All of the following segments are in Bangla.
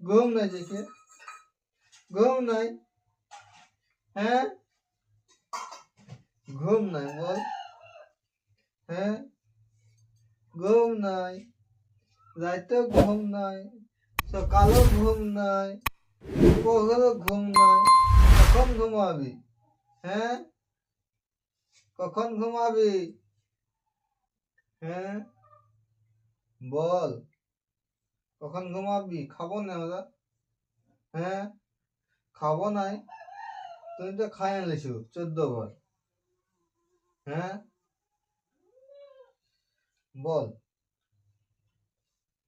ঘুম নাই দেখে ঘুম নাই হ্যাঁ ঘুম নাই বল হ্যাঁ ঘুম নাই রাতে ঘুম নাই, সকালেও ঘুম নাই পহরও ঘুম নাই। কখন ঘুমাবি? হ্যাঁ? কখন ঘুমাবি? হ্যাঁ? বল। কখন ঘুমাবি? খাব না আমরা হ্যাঁ? খাব নাই। তুমি তো খাই আনলিছো, চোদ্দ বার। হ্যাঁ? বল।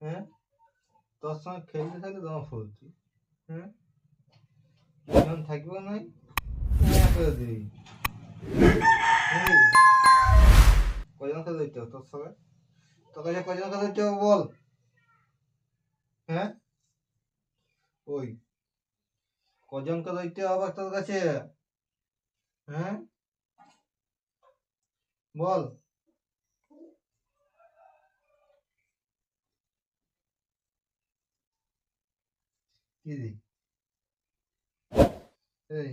হ্যাঁ? তোর সঙ্গে খেলতে থাকলে তোমার ফুলছি হ্যাঁ? থাকবে নাই কজন তোর সঙ্গে? তোর কাছে কজন খেলে দিতে বল? হ্যাঁ? ওই। কজনকে দিতে হবে তোর কাছে? হ্যাঁ? বল। দি এই।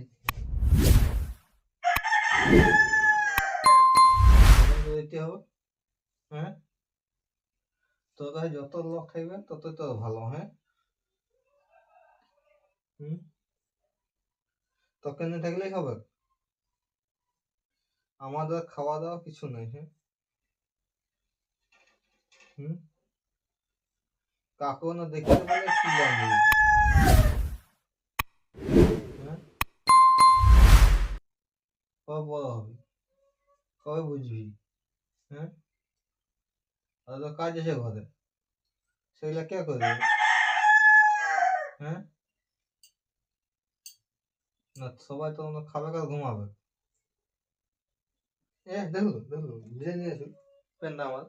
দিতে হবে। হ্যাঁ? তোর যত লোক থাকবে তত তোর ভালো হ্যাঁ? হুম? তোকে নিয়ে থাকলেই হবে। আমাদের খাওয়া দাওয়া কিছু নেই হ্যাঁ? হুম? কাকু না দেখতে পেলে কি জানবি হ্যাঁ? কবে বড় হবি? কবে বুঝবি? হ্যাঁ? তো কাজ আছে ঘরে সেগুলা কে করবে? হ্যাঁ? না, সবাই তো খাবে আর ঘুমাবে। এ, দেখল দেখল বুঝে নিয়ে আসুন পেনটা আমার।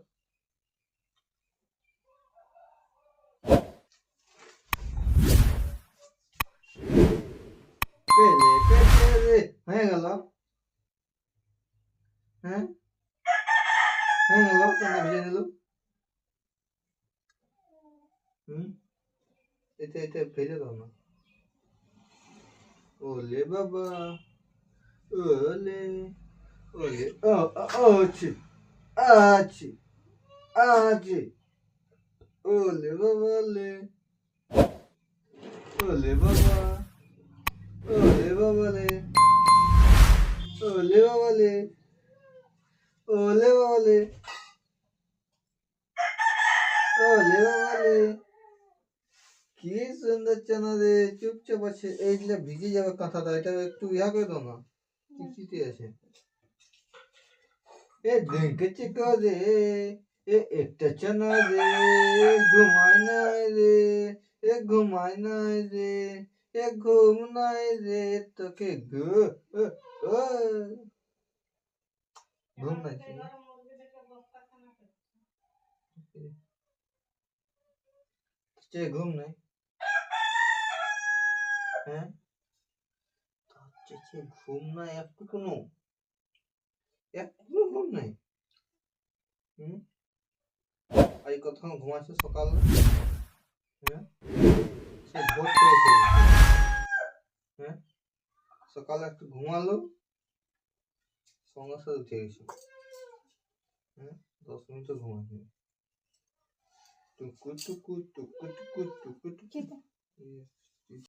পেলে পেলে হয়ে গেল হ্যাঁ হয়ে গেল পেনটা ভিজে নিল হুম এতে এতে ভেজে দাও না ওলে বাবা ওলে ওলে ও আছে আছে আছে ওলে বাবা ওলে ওলে বাবা ওলে বাবা লে ওলে বাবা লে ওলে বাবা লে ওলে বাবা লে কি সুন্দর চানা রে, চুপচাপ আছে। এইগুলা ভিজে যাবে কাঁথাটা, এটা একটু ইয়া করে দাও না। চিপচিপে আছে। এ দেখেছে রে, এ একটা চানা রে ঘুমায় নাই রে, এ ঘুমায় নাই রে। ঘুম নাই রে তোকে। ঘুম নাই ছিল। ঘুম নাই? হ্যাঁ? তার ঘুম নাই একটু কোনো একটু ঘুম নাই? হুম? আজ কতক্ষণ ঘুমাচ্ছে সকাল। হ্যাঁ? সে ভোর সকালে একটু ঘুমালো। সঙ্গে সাথে উঠে গেছি। হ্যাঁ দশ মিনিটও ঘুমাচ্ছে টুকু টুকু টুকু টুকু টুকু টুকু।